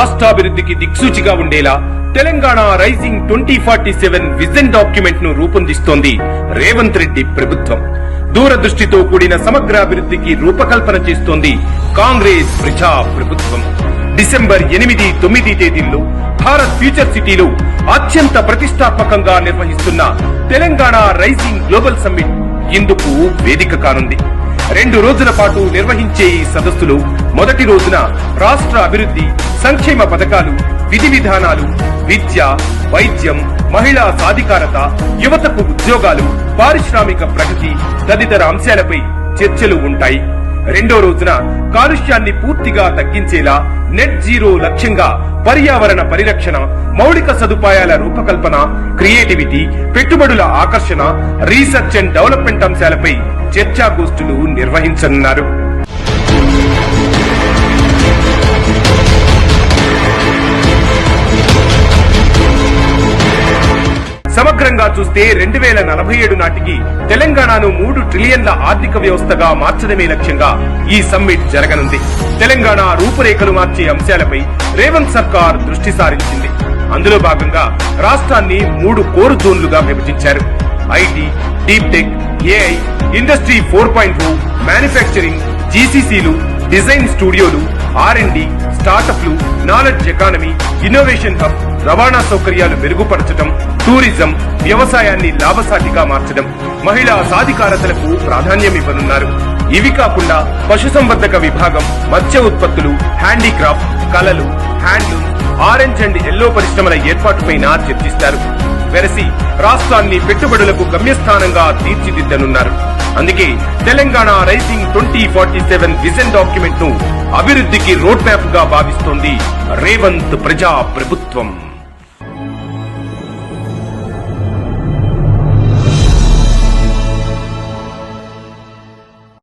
రాష్ట్రాభివృద్ధికి దిక్సూచిగా ఉండేలా Telangana rising twenty forty seven vision డాక్యుమెంట్ను రూపొందిస్తోంది రేవంత్ రెడ్డి ప్రభుత్వం. దూరదృష్టితో కూడిన సమగ్రాభివృద్ధికి రూపకల్పన చేస్తోంది కాంగ్రెస్ ప్రజా ప్రభుత్వం. డిసెంబర్ ఎనిమిది తొమ్మిది తేదీల్లో భారత్ ఫ్యూచర్ సిటీలో అత్యంత ప్రతిష్టాత్మకంగా నిర్వహిస్తున్న తెలంగాణ రైజింగ్ గ్లోబల్ సమ్మిట్ ఇందుకు వేదిక కానుంది. రెండు రోజుల పాటు నిర్వహించే ఈ సదస్సులో మొదటి రోజున రాష్ట్ర అభివృద్ధి సంక్షేమ పథకాలు విధి విధానాలు విద్య వైద్యం మహిళా సాధికారత యువతకు ఉద్యోగాలు పారిశ్రామిక ప్రగతి తదితర అంశాలపై చర్చలు ఉంటాయి. రెండో రోజున కాలుష్యాన్ని పూర్తిగా తగ్గించేలా నెట్ జీరో లక్ష్యంగా పర్యావరణ పరిరక్షణ మౌలిక సదుపాయాల రూపకల్పన క్రియేటివిటీ పెట్టుబడుల ఆకర్షణ రీసెర్చ్ అండ్ డెవలప్మెంట్ అంశాలపై చర్చాగోష్ఠులు నిర్వహించనున్నారు. సమగ్రంగా చూస్తే రెండు వేల నలభై ఏడు నాటికి తెలంగాణను మూడు ట్రిలియన్ల ఆర్థిక వ్యవస్థగా మార్చడమే లక్ష్యంగా ఈ సమ్మిట్ జరగనుంది. తెలంగాణ రూపురేఖలు మార్చే అంశాలపై రేవంత్ సర్కార్ దృష్టి సారించింది. అందులో భాగంగా రాష్ట్రాన్ని మూడు కోర్ జోన్లుగా విభజించారు. IT deep tech AI industry four point two manufacturing జీసీసీలు design స్టూడియోలు ఆర్ అండ్ డి స్టార్టప్లు నాలెడ్జ్ ఎకానమీ ఇన్నోవేషన్ హబ్ రవాణా సౌకర్యాలు మెరుగుపరచడం టూరిజం వ్యవసాయాన్ని లాభసాటిగా మార్చడం మహిళా సాధికారతలకు ప్రాధాన్యం ఇవ్వనున్నారు. ఇవి కాకుండా పశుసంవర్ధక విభాగం మత్స్య ఉత్పత్తులు హ్యాండీక్రాఫ్ట్ కళలు హ్యాండ్లూమ్ ఆరెంజ్ అండ్ ఎల్లో పరిశ్రమల ఏర్పాటుపైన చర్చిస్తారు. వెరసి రాష్ట్రాన్ని పెట్టుబడులకు గమ్యస్థానంగా తీర్చిదిద్దనున్నారు. అందుకే Telangana rising twenty forty seven vision డాక్యుమెంట్ను అభివృద్ధికి రోడ్ మ్యాప్గా భావిస్తోంది రేవంత్ ప్రజా ప్రభుత్వం